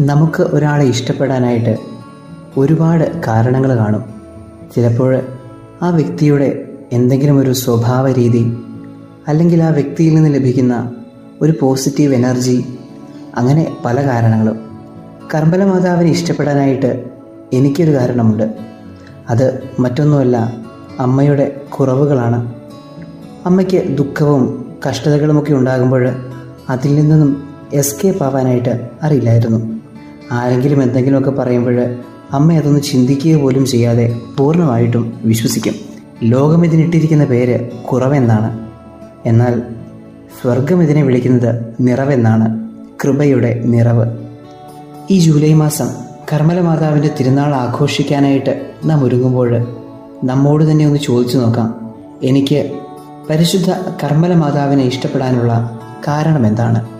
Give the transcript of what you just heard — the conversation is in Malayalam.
നമുക്ക് ഒരാളെ ഇഷ്ടപ്പെടാനായിട്ട് ഒരുപാട് കാരണങ്ങൾ കാണും. ചിലപ്പോൾ ആ വ്യക്തിയുടെ എന്തെങ്കിലും ഒരു സ്വഭാവ രീതി അല്ലെങ്കിൽ ആ വ്യക്തിയിൽ നിന്ന് ലഭിക്കുന്ന ഒരു പോസിറ്റീവ് എനർജി അങ്ങനെ പല കാരണങ്ങളും. കർമ്മല മാതാവിനെ ഇഷ്ടപ്പെടാനായിട്ട് എനിക്കൊരു കാരണമുണ്ട്. അത് മറ്റൊന്നുമല്ല അമ്മയുടെ കുറവുകളാണ്. അമ്മയ്ക്ക് ദുഃഖവും കഷ്ടതകളുമൊക്കെ ഉണ്ടാകുമ്പോൾ അതിൽ നിന്നും എസ്കേപ്പ് ആവാനായിട്ട് അറിയില്ലായിരുന്നു. ആരെങ്കിലും എന്തെങ്കിലുമൊക്കെ പറയുമ്പോൾ അമ്മ അതൊന്ന് ചിന്തിക്കുക പോലും ചെയ്യാതെ പൂർണമായിട്ടും വിശ്വസിക്കും. ലോകം ഇതിനിട്ടിരിക്കുന്ന പേര് കുറവെന്നാണ്. എന്നാൽ സ്വർഗം ഇതിനെ വിളിക്കുന്നത് നിറവെന്നാണ് കൃപയുടെ നിറവ്. ഈ ജൂലൈ മാസം കർമ്മല മാതാവിന്റെ തിരുനാൾ ആഘോഷിക്കാനായിട്ട് നാം ഒരുങ്ങുമ്പോൾ നമ്മോട് തന്നെ ഒന്ന് ചോദിച്ചു നോക്കാം. എനിക്ക് പരിശുദ്ധ കർമ്മല മാതാവിനെ ഇഷ്ടപ്പെടാനുള്ള കാരണം എന്താണ്